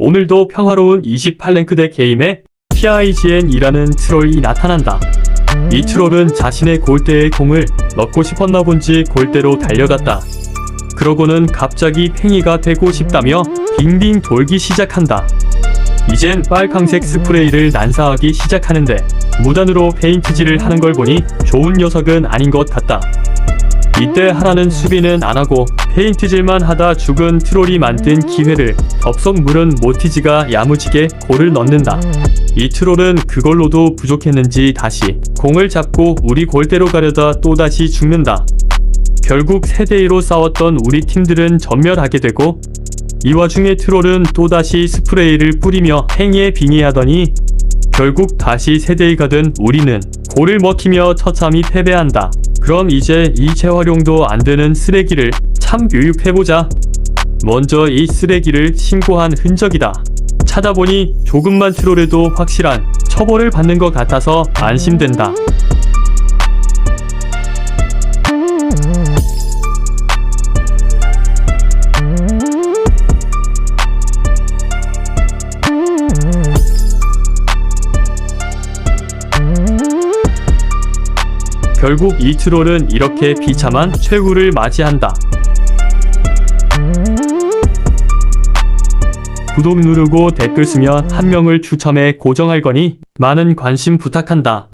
오늘도 평화로운 28랭크대 게임에 PIGN이라는 트롤이 나타난다. 이 트롤은 자신의 골대에 공을 넣고 싶었나 본지 골대로 달려갔다. 그러고는 갑자기 팽이가 되고 싶다며 빙빙 돌기 시작한다. 이젠 빨강색 스프레이를 난사하기 시작하는데 무단으로 페인트질을 하는 걸 보니 좋은 녀석은 아닌 것 같다. 이때 하나는 수비는 안 하고 페인트질만 하다 죽은 트롤이 만든 기회를 덥석 물은 모티즈가 야무지게 골을 넣는다. 이 트롤은 그걸로도 부족했는지 다시 공을 잡고 우리 골대로 가려다 또다시 죽는다. 결국 3대2로 싸웠던 우리 팀들은 전멸하게 되고 이 와중에 트롤은 또다시 스프레이를 뿌리며 행위에 빙의하더니 결국 다시 3대2가 된 우리는 골을 먹히며 처참히 패배한다. 그럼 이제 이 재활용도 안 되는 쓰레기를 참 교육해보자. 먼저 이 쓰레기를 신고한 흔적이다. 찾아보니 조금만 트롤해도 확실한 처벌을 받는 것 같아서 안심된다. 결국 이 트롤은 이렇게 비참한 최후를 맞이한다. 구독 누르고 댓글 쓰면 한 명을 추첨해 고정할 거니 많은 관심 부탁한다.